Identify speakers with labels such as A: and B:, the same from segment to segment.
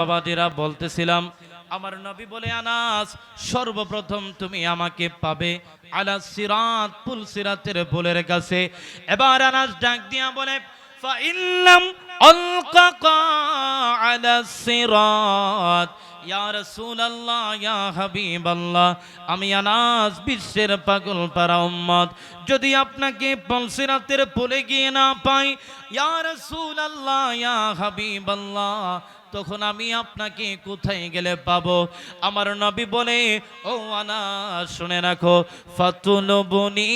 A: বাবাজিরা বলতেছিলাম, আমার নবী বলে, আনাস, সর্বপ্রথম তুমি আমাকে পাবে আলা সিরাত পুল সিরাতের পুলের কাছে। এবার আনাস ডাক দিয়া বলে ফাইল্লাম আলা সিরাত। ইয়া ইয়া আমি বিশ্বের পাগল পারা উম্মত। যদি আপনাকে পলসিরাতের পুলে গিয়ে না পাই, ইয়া রাসূলুল্লাহ, ইয়া হাবিবাল্লাহ তখন আমি আপনাকে কোথায় গেলে পাবো? আমার নবী বলে, ও আনা, শুনে রাখো। ফাতুলবুনি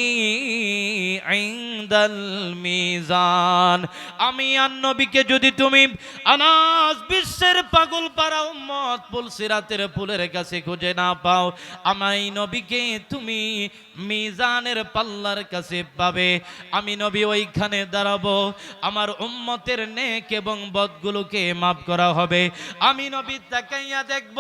A: ইনদাল মিজান। আমি আর নবীকে যদি তুমি আনাস বিশ্বের পাগল পারা উম্মত পুলসিরাতের পুলের কাছে খুঁজে না পাও আমার নবীকে তুমি মিজানের পাল্লার কাছে পাবে। আমি নবী ওইখানে দাঁড়াবো। আমার উম্মতের নেক এবং বদগুলোকে মাফ করা হবে। আমি নবী তাকাইয়া দেখব,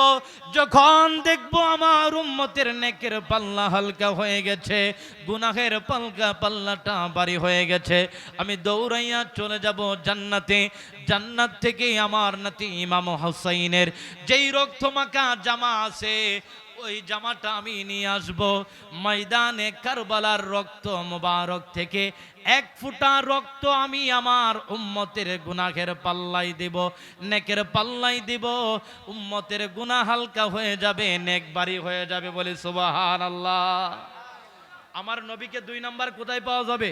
A: যখন দেখব আমার উম্মতের নেকের পাল্লা হালকা হয়ে গেছে, গুনাহের পাল্কা পাল্লাটা বাড়ি হয়ে গেছে। আমি দৌড়াইয়া চলে যাব জান্নাতে। জান্নাত থেকে আমার নাতি ইমাম হুসাইনের যেই রক্তমাখা জামা আছে ওই জামাটা আমি নিয়ে আসব। ময়দানে কারবালার রক্ত মোবারক থেকে এক ফুটা রক্ত আমি আমার উম্মতের গুনাহের পাল্লাই দিব। নেকের পাল্লাই দিব। উম্মতের গুনা হালকা হয়ে যাবে, নেক বাড়ি হয়ে যাবে বলে সুবাহান আল্লাহ আমার নবীকে দুই নাম্বার কোথায় পাওয়া যাবে?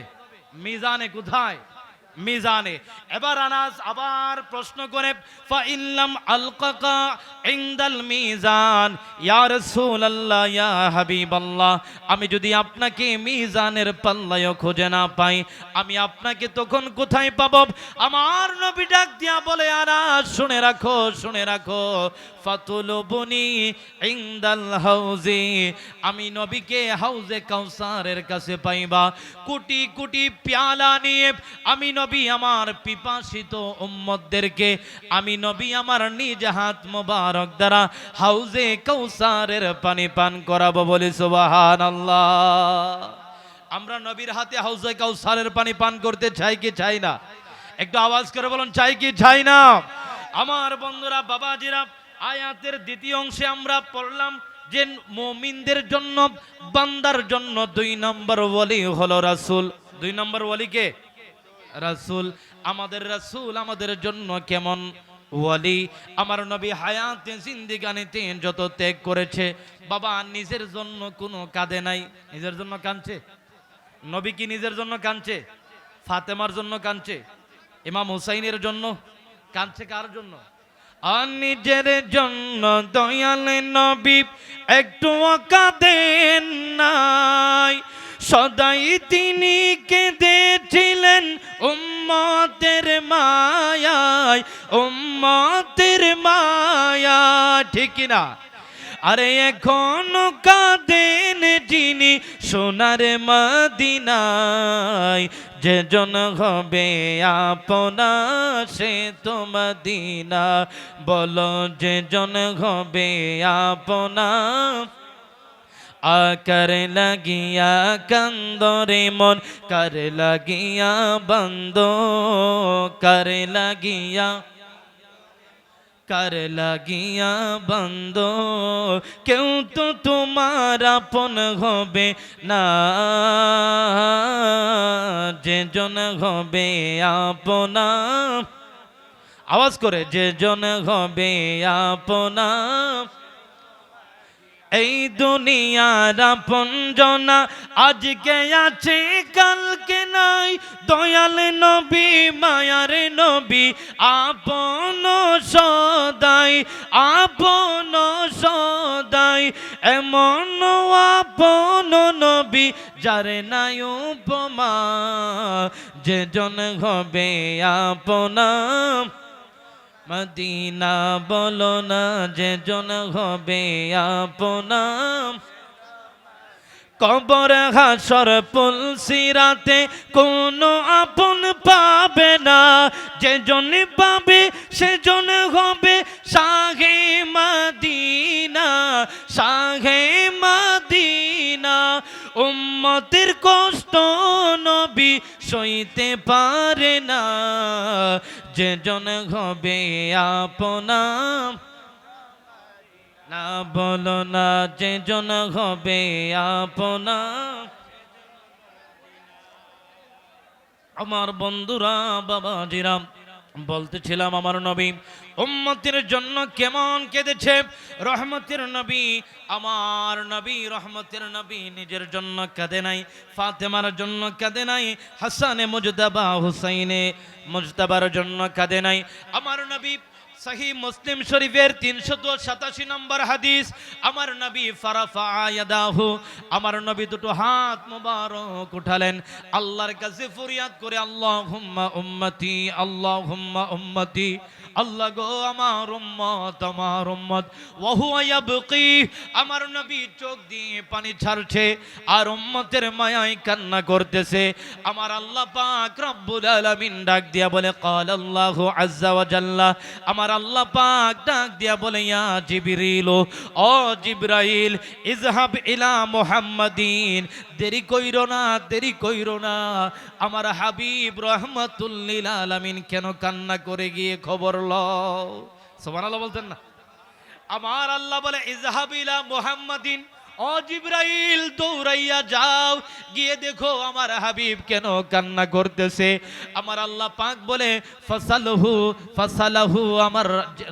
A: মিজানে কোথায়? মিজানে। এবার আনাস আবার প্রশ্ন করে ফাইল্লাম আলকাকা ইনদাল মিজান? ইয়া রাসূলুল্লাহ, ইয়া হাবিবাল্লাহ, আমি যদি আপনাকে মিজানের পাল্লায় খুঁজে না পাই, আমি আপনাকে তখন কোথায় পাবো? আমার নবী ডাক দিয়া বলে, আনাস, শুনে রাখো শুনে রাখো। ফাতুলুবুনি ইনদাল হাউজি, আমি নবীকে হাউজে কাউসারের কাছে পাইবা। কোটি কোটি পেয়ালা নিয়ে আমি নবী আমার পিপাসিত উম্মতদেরকে, আমি নবী আমার নিজ হাত মোবারক দ্বারা হাউজে কাউসারের পানি পান করাবো বলি সুবহানাল্লাহ। আমরা নবীর হাতে হাউজে কাউসারের পানি পান করতে চাই কি চাই না? একটু আওয়াজ করে বলুন, চাই কি চাই না? আমার বন্ধুরা, বাবাজিরা, আয়াতের দ্বিতীয় অংশে আমরা পড়লাম যে মুমিনদের জন্য, বান্দার জন্য দুই নম্বর ওয়ালি হলো রাসূল। দুই নম্বর ওয়ালি কে? রাসূল, আমাদের রাসূল আমাদের জন্য কেমন? ওয়ালি, আমার নবী হায়াতে জিন্দিগানিতে যত ত্যাগ করেছে, বাবা নিজের জন্য কোনো কাঁদে নাই। নিজের জন্য কাঁদছে? নবী কি নিজের জন্য কাঁদছে? ফাতেমার জন্য কাঁদছে? ইমাম হুসাইনের জন্য? কাঁদছে কার জন্য? আর নিজের জন্য দয়াল নবী একটু কাঁদেন নাই। সদাই তিনি কেঁদেছিলেন উম্মতের মায়ায়, উম্মতের মায়া ঠিক না আরে এখনও কাঁদেন যিনি সোনার মদিনায়। যে জন হবে আপনা, সে তো মদিনা। বলো যে জন হবে আপনা আকার লাগিয়া কান্দরে মন, কার লাগিয়া বন্ধ কর লাগিয়া, কার লাগিয়া বন্ধ কেউ তো তোমার আপন হবে না যে জন হবে আপনা আওয়াজ করে যে জন হবে আপনা এই দুনিয়ার আপন জনা, আজকে আছে, কালকে নাই। দয়াল নবী, মায়ার নবী, আপন সদাই আপন সদাই। এমন আপন নবী যারে নাই উপমা যে জন হবে আপনা মদিনা বলো না যে জন হবে আপনা কবর হাসর পুল সিরাতে কোনো আপন পাবে না। যে জন পাবে, সে জন হবে সাহে মদিনা সাহে মদিনা। উম্মতের কষ্ট নবী সইতে পারে না। যে জন হবে আপনা না বলো না যে জন হবে আপনা আমার বন্ধুরা বাবাজিরা বলতেছিলাম আমার নবী, উম্মতের জন্য কেমন কেঁদেছে? রহমতের নবী, আমার নবী রহমতের নবী নিজের জন্য কাঁদে নাই, ফাতেমার জন্য কাঁদে নাই, হাসানে মুজতাবা হুসাইনে মুজতাবার জন্য কাঁদে নাই। আমার নবী সহি মুসলিম শরীফের তিনশো সাতাশি নম্বর হাদিস, আমার নবী ফারাফা ইয়াদাহু আমার নবী দুটো হাত মুবারক উঠালেন আল্লাহর কাছে ফরিয়াদ করে আল্লাহ হুম্মা উম্মতি আল্লাহ হুম্মা উম্মতি আল্লাহ গো আমার উম্মত আমার উম্মত ওহু ইয়াবকি আমার নবী চোখ দিয়ে পানি ছাড়ছে আর উম্মতের মায়ায় কান্না করতেছে আমার আল্লাহ পাক রব্বুল আলামিন ডাক দিয়া বলে قال الله عز وجل আমার আল্লাহ পাক ডাক দিয়া বলে ইয়া জিবরিল ও জিব্রাইল ইজহাব ইলা মুহাম্মাদিন দেরি কইরো না দেরি কইরো না আমার হাবিব রহমতুল্লিল আলমিন কেন কান্না করে গিয়ে খবর লও? আল্লাহ বলতেন না। আমার আল্লাহ বলে ইজহাবিলা মুহাম্মাদিন ও জিব্রাইল, দৌড়াইয়া যাও। গিয়ে দেখো আমার হাবিব কেন কান্না করতেছে। আমার আল্লাহ পাক বলে, ফসালহু, ফসালাহু, আমার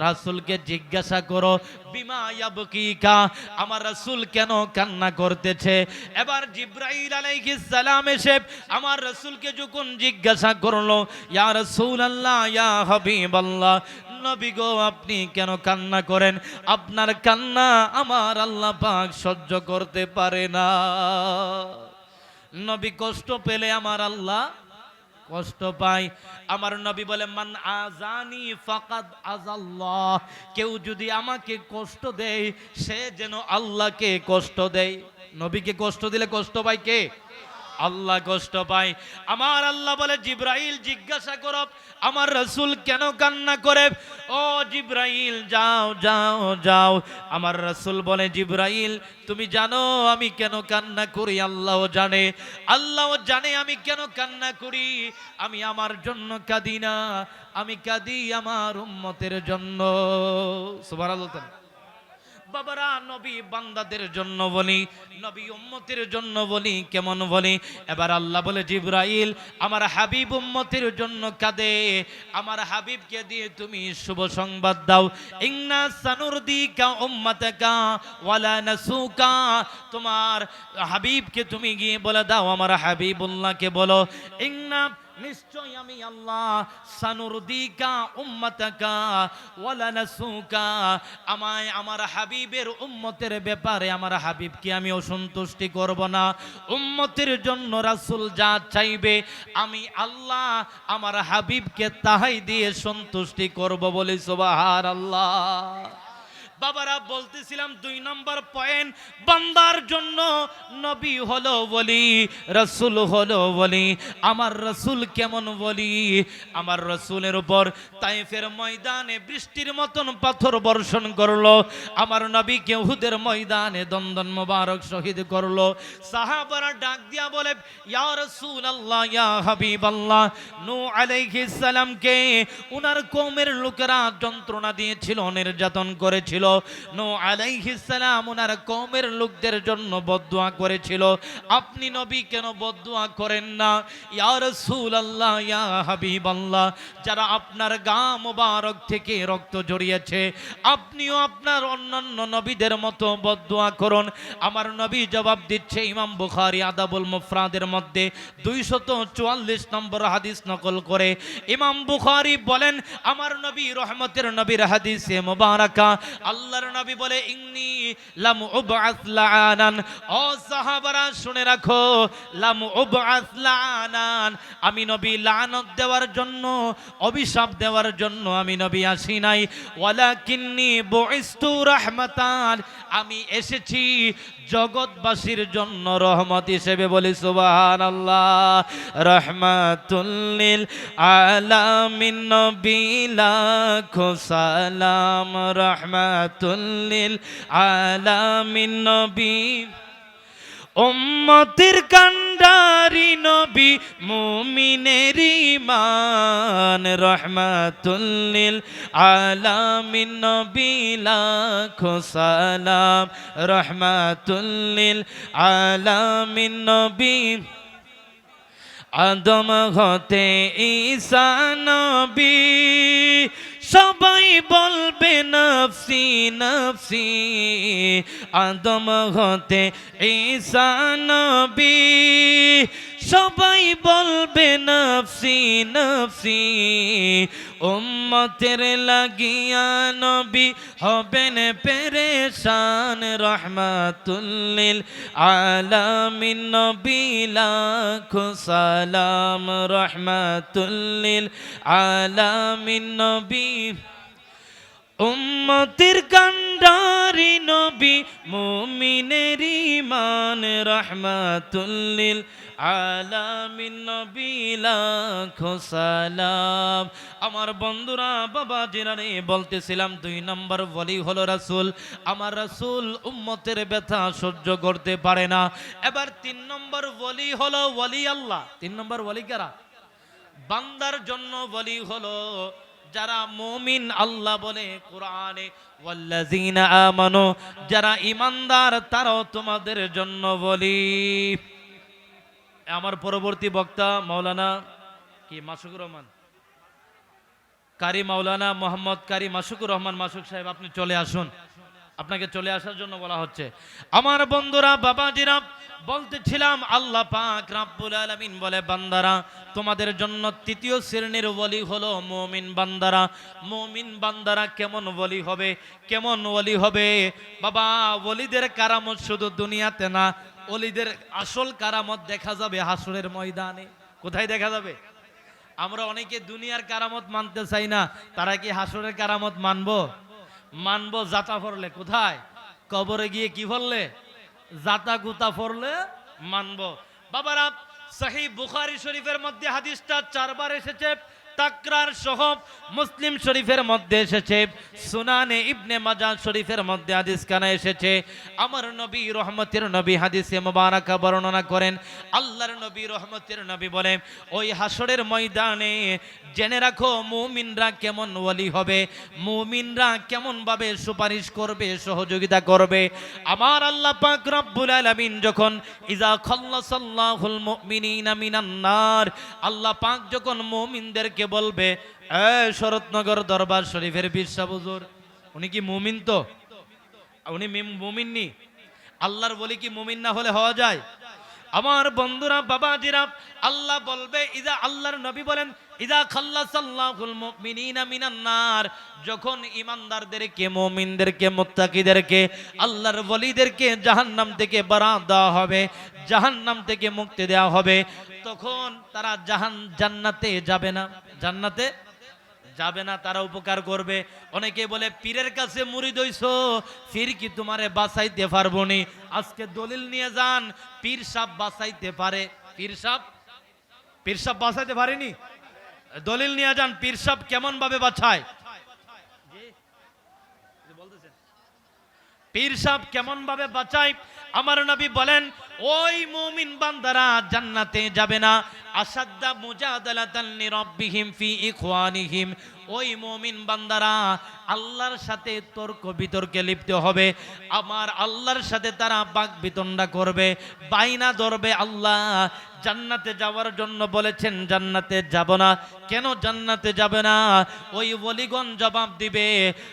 A: রাসূলকে জিজ্ঞাসা করো, বিমা ইয়াবকিকা, আমার রাসূল কেন কান্না করতেছে? এবার জিব্রাইল আলাইহিস সালাম এসে আমার রাসূলকে যখন জিজ্ঞাসা করল, ইয়া রাসূলুল্লাহ, ইয়া হাবিবাল্লাহ নবী গো, আপনি কেন কান্না করেন? আপনার কান্না আমার আল্লাহ পাক সহ্য করতে পারে না। নবী কষ্ট পেলে আমার আল্লাহ কষ্ট পাই আমার নবী বলে, মান আজানি ফাকাদ আজাল্লাহ কেউ যদি আমাকে কষ্ট দেয়, সে যেন আল্লাহকে কষ্ট দেয়। নবীকে কষ্ট দিলে কষ্ট পায় কে? আল্লাহ কষ্ট পায়। আমার আল্লাহ বলে, জিব্রাইল, জিজ্ঞাসা করো, আমার রসুল কেন কান্না করে? ও জিব্রাইল, যাও যাও যাও। আমার রসুল বলে, জিব্রাইল, তুমি জানো আমি কেন কান্না করি? আল্লাহ জানে। আল্লাহ জানে আমি কেন কান্না করি। আমি আমার জন্য কাঁদি না। আমি কাঁদি আমার উম্মতের জন্য। সুবহানাল্লাহ বাবারা, নবী বান্দাদের জন্য বলি, নবী উম্মতের জন্য বলি, কেমন বলি? এবার আল্লাহ বলে, জিব্রাইল, আমার হাবিব উম্মতের জন্য কাঁদে। আমার হাবিবকে দিয়ে তুমি শুভ সংবাদ দাও। ইন্না সানুরদিকা উম্মাতাকা ওয়ালা নাসুকা। তোমার হাবিবকে তুমি গিয়ে বলে দাও, আমার হাবিবুল্লাহকে বলো। ইন্না নিশ্চয় আমি আল্লাহ সানুরদিকা ওয়ালা নাসুকা আমায় আমার হাবিবের উম্মতের ব্যাপারে আমার হাবিবকে আমি অসন্তুষ্টি করব না। উম্মতের জন্য রাসূল যা চাইবে, আমি আল্লাহ আমার হাবিবকে তাহাই দিয়ে সন্তুষ্টি করব বলে সুবহানাল্লাহ। বাবারা, বলতেছিলাম দুই নম্বর পয়েন্ট বান্দার জন্য নবী হলো বলি রসুল হলো বলি আমার রসুল কেমন বলি আমার রসুলের উপর তাইফের ময়দানে বৃষ্টির মতন পাথর বর্ষণ করল, আমার নবী কেহুদের ময়দানে দন্দন মোবারক শহীদ করল। সাহাবারা ডাক দিয়া বলে, ইয়া রসুল আল্লাহ ইয়া হাবিব আল্লাহ নু আলাইহিস সালামকে উনার কওমের লোকেরা যন্ত্রণা দিয়েছিল, নির্যাতন করেছিল নো আলাইহিস সালাম ওনার কওমের লোকদের জন্য বদদুয়া করেছিল। আপনি নবী কেন বদদুয়া করেন না? ইয়া রাসূলুল্লাহ, ইয়া হাবিবাল্লাহ, যারা আপনার গা মোবারক থেকে রক্ত জড়িয়েছে আপনিও আপনার অন্যান্য নবীদের মতো বদদুয়া করুন। আমার নবী জবাব দিচ্ছে ইমাম বুখারী আদাবুল মুফরাদের মধ্যে দুইশত চুয়াল্লিশ নম্বর হাদিস নকল করে। ইমাম বুখারী বলেন, আমার নবী রহমতের নবীর হাদিসে মোবারকা আল্লাহর নবী বলে, ইন্নি লাম উবআস ও সাহাবারা, শুনে রাখো, লাম উবআস লাআনান। আমি নবী লানত দেওয়ার জন্য, অভিশাপ দেওয়ার জন্য আমি নবী আসি নাই। ওয়ালাকিন্নি বুইস্তু রাহমাতান। আমি এসেছি জগৎবাসীর জন্য রহমত হিসেবে বলি সুবাহান আল্লাহ রহমাতুল্লিল আলামিন, নবী লাখো সালাম। রহমাতুল্লিল আলামিন, নবী উম্মতের কান্ডারি নবী মুমিনের ইমান রহমাতুল্লিল আলামিন নবী লাখো সালাম রহমাতুল্লিল আলামিন নবী। আদম হতে ঈসা নবী বলবে নফসি নফসি। আদম হতে ঈসা সবাই বলবে নফসি নফসি। উম্মতের লাগিয়া নবী হবেন পেরেশান। রহমাতুল্লিল আলামিন নবী, লাখো সালাম। রহমাতুল্লিল আলামিন নবী। উম্মতির কান্ডারি নবী মুমিনের ইমান রহমাতুল্লিল আলামিন নবী লাখো সালাম। আমার বন্ধুরা, বাবা জিরারে বলতেছিলাম দুই নম্বর বলি হলো রাসূল। আমার রাসূল উম্মতের ব্যথা সহ্য করতে পারে না। এবার তিন নম্বর বলি হলো ওয়ালি আল্লাহ। তিন নম্বর ওয়ালি কারা? বান্দার জন্য বলি হলো যারা মমিন আল্লাহ বলে কোরআনে আমানু যারা ইমানদার তারাও তোমাদের জন্য বলি। আমার পরবর্তী বক্তা মৌলানা কি? মাসুক রহমান। কারি মাওলানা মোহাম্মদ কারি মাসুকুর রহমান মাসুক সাহেব, আপনি চলে আসুন। আপনাকে চলে আসার জন্য বলা হচ্ছে। আমার বন্ধুরা, বাবাজিরা, বলতেছিলাম, আল্লাহ পাক রাব্বুল আলামিন বলে, বান্দারা, তোমাদের জন্য তৃতীয় শ্রেণির ওলি হলো মুমিন বান্দারা। মুমিন বান্দারা কেমন ওলি হবে? কেমন ওলি হবে? বাবা, ওলিদের কারামত শুধু দুনিয়াতে না, ওলিদের আসল কারামত দেখা যাবে হাসরের ময়দানে। কোথায় দেখা যাবে? আমরা অনেকে দুনিয়ার কারামত মানতে চাই না, তারা কি হাসরের কারামত মানবো? মানবো জাতা ফরলে, কোথায়? কবরে গিয়ে কি ফরলে? জাতা গুতা ফরলে মানব। বাবারা, সাহি বুখারি শরীফের মধ্যে হাদিসটা চারবার এসেছে। তাকরার সহ মুসলিম শরীফের মধ্যে এসেছে, সুনানে ইবনে মাজাহ শরীফের মধ্যে হাদিস কানা এসেছে। আমার নবী রহমতের নবী হাদিসে মুবারাকা বর্ণনা করেন, আল্লাহর নবী রহমতের নবী বলে, ওই হাসরের ময়দানে জেনে রাখো, মুমিনরা কেমন ওয়ালি হবে, মুমিনরা কেমন ভাবে সুপারিশ করবে, সহযোগিতা করবে। আমার আল্লাহ পাক রব্বুল আলামিন যখন, ইজা খাল্লাসাল্লাহুল মুমিনিনা মিনান নার, আল্লাহ পাক যখন মুমিনদেরকে বলবে শরৎনগর দরবার শরীফের বিরসা বুজুর উনি কি মুমিন তো? উনি মিম- মুমিন নি আল্লাহর বলি কি মুমিন না হলে হওয়া যায়? আমার বন্ধুরা বাবা বাবাজিরা, আল্লাহ বলবে, ইদা আল্লাহর নবী বলেন, ইদা খাল্লাসাল্লাহুল মুমিনিনা মিনান নার। যখন ইমানদারদেরকে, মুমিনদেরকে, মুত্তাকিদেরকে, আল্লাহর ওলিদেরকে জাহান্নাম থেকে বারাত দেওয়া হবে, জাহান্নাম থেকে মুক্তি দেওয়া হবে, তখন তারা জাহান, জান্নাতে যাবে না। জান্নাতে যাবে না, তারা উপকার করবে। অনেকে বলে, পীরের কাছে মুড়ি দইছো, পীর কি তোমারে বাঁচাইতে পারব নি? আজকে দলিল নিয়ে যান, পীর সাপ বাঁচাইতে পারে। পীর সাপ? পীর সাপ বাঁচাইতে পারেনি? দলিল নিয়ে যান, পীর সাপ কেমন ভাবে বাছায় পীর সাহেব কেমন ভাবে বাঁচায়? আমার নবী বলেন, ওই মুমিন বান্দারা জান্নাতে যাবে না। আসাদ্দা মুজাদালাতান লিরাব্বিহিম ফি ওই মমিন বান্দারা আল্লাহর সাথে তর্ক বিতর্কে লিপ্ত হবে। আমার আল্লাহর সাথে তারা বাক বিতণ্ডা করবে, বাইনা ধরবে আল্লাহ। জান্নাতে যাওয়ার জন্য বলেছেন, জান্নাতে যাব না। কেন জান্নাতে যাবে না? ওই ওলিগণ জবাব দিবে,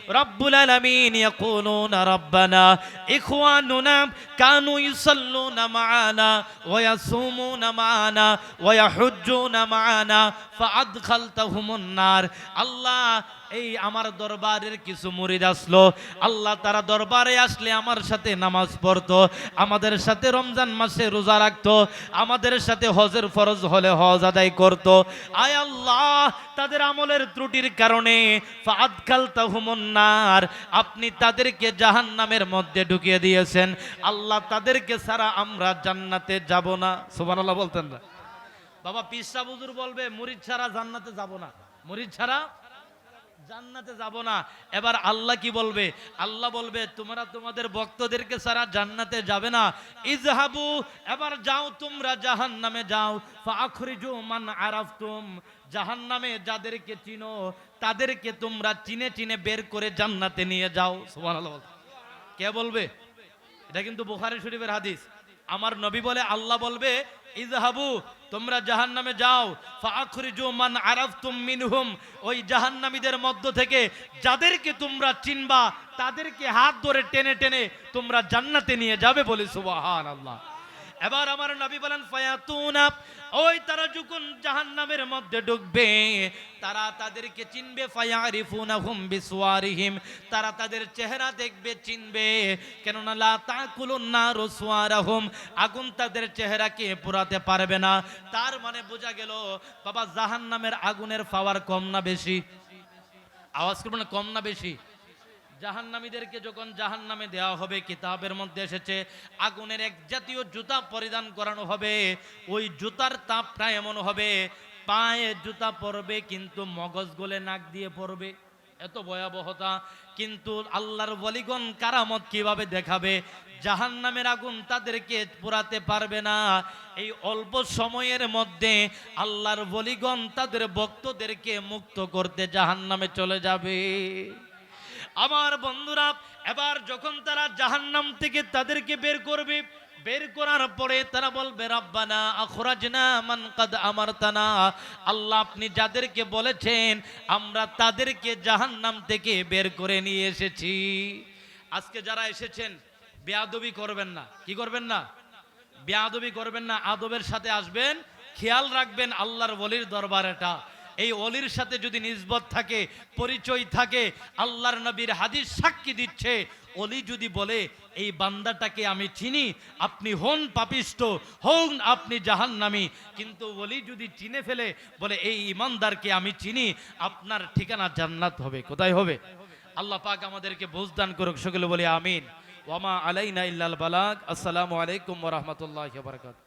A: রব্বুল আলামিন ইয়াকুলুনা রাব্বানা ইখওয়ানুনা কানু ইউসাল্লুনা মা'ানা ওয়া ইয়াসুমুনা মা'ানা ওয়া ইয়াহুজ্জুনা মা'ানা ফাআদখালতাহুমুন নার। আল্লাহ এই আমার দরবারের কিছু মুরিদ আসলো। আল্লাহ তারা দরবারে আসলে আমার সাথে নামাজ পড়তো, আমাদের সাথে রমজান মাসে রোজা রাখতো, আমাদের সাথে হজের ফরজ হলে হজ আদায় করতো। আয় আল্লাহ, তাদের আমলের ত্রুটির কারণে ফাদখাল নার, আপনি তাদেরকে জাহান্নামের মধ্যে ঢুকিয়ে দিয়েছেন। আল্লাহ তাদেরকে ছাড়া আমরা জান্নাতে যাব না। সুবহানাল্লাহ বলতেন না। বাবা পিসা বুজুর বলবে, মুরিদ ছাড়া জান্নাতে যাব না। মুরিদ ছাড়া জান্নাতে যাব না। এবার আল্লাহ কি বলবে? আল্লাহ বলবে, তোমরা তোমাদের ভক্তদেরকে সারা জান্নাতে যাবে না। ইজহাবু, এবার যাও তোমরা জাহান্নামে যাও। ফাখরিজু মান আরাফতুম। জাহান্নামে যাদেরকে চিনো, তাদেরকে তোমরা চিনে চিনে বের করে জান্নাতে নিয়ে যাও। সুবহানাল্লাহ কে বলবে? এটা কিন্তু বুখারী শরীফের হাদিস। আমার নবী বলে, আল্লাহ বলবে ইজহাবু তোমরা জাহান নামে যাও মান আরাফতুম মিনহুম, ওই জাহান্নামীদের মধ্য থেকে যাদেরকে তোমরা চিনবা, তাদেরকে হাত ধরে টেনে টেনে তোমরা জান্নাতে নিয়ে যাবে বলে সুবহানাল্লাহ। এবার আমার নবী বলেন, ফায়াতুনা। ওই তারা যখন জাহান্নামের মধ্যে ঢুকবে, তারা তাদেরকে চিনবে, ফায়ারিফুনাহুম বিসওয়ারিহিম। তারা তাদের চেহারা দেখবে, চিনবে। কেননা লা তাকুলুন নারু সুয়ারাহুম, আগুন তাদের চেহারাকে পুরাতে পারবে না। তার মানে বোঝা গেল, বাবা, জাহান্নামের আগুনের পাওয়ার কম না বেশি? আওয়াজ করবেন, কম না বেশি? জাহান্নামীদেরকে যখন জাহান্নামে দেওয়া হবে, কিতাবের মধ্যে এসেছে, আগুনের এক জাতীয় জুতা পরিধান করানো হবে। ওই জুতার তাপটা এমন হবে, পায়ে জুতা পরবে, কিন্তু মগজ গলে নাক দিয়ে পড়বে এত ভয়াবহতা। কিন্তু আল্লাহর বলিগণ কারামত কীভাবে দেখাবে? জাহান্নামের আগুন তাদেরকে পোড়াতে পারবে না। এই অল্প সময়ের মধ্যে আল্লাহর বলিগণ তাদের ভক্তদেরকে মুক্ত করতে জাহান্নামে চলে যাবে। আমার বন্ধুরা, এবার যখন তারা জাহান্নাম থেকে তাদেরকে বের করবে, বের করার পরে তারা বলবে, রাব্বানা আখরাজনা মান কাদ আল্লাহ আপনি যাদেরকে বলেছেন, আমরা তাদেরকে জাহান্নাম থেকে বের করে নিয়ে এসেছি। আজকে যারা এসেছেন, বেয়াদবি করবেন না। কি করবেন না? বেয়াদবি করবেন না। আদবের সাথে আসবেন, খেয়াল রাখবেন আল্লাহর বলির দরবার এটা এই অলির সাথে যদি নিজবত থাকে, পরিচয় থাকে, আল্লাহর নবীর হাদিস সাক্ষী দিচ্ছে, অলি যদি বলে, এই বান্দাটাকে আমি চিনি, আপনি হন পাপিষ্ট, হন আপনি জাহান্নামি। কিন্তু অলি যদি চিনে ফেলে, বলে, এই ইমানদারকে আমি চিনি, আপনার ঠিকানা জান্নাত হবে। কোথায় হবে? আল্লাহ পাক আমাদেরকে বুঝদান করুক, সকলে বলে, আমিন। ওয়ামা আলাইনা ইল্লাল বালাগ। আসসালামু আলাইকুম ওয়া বারাকাতুহু।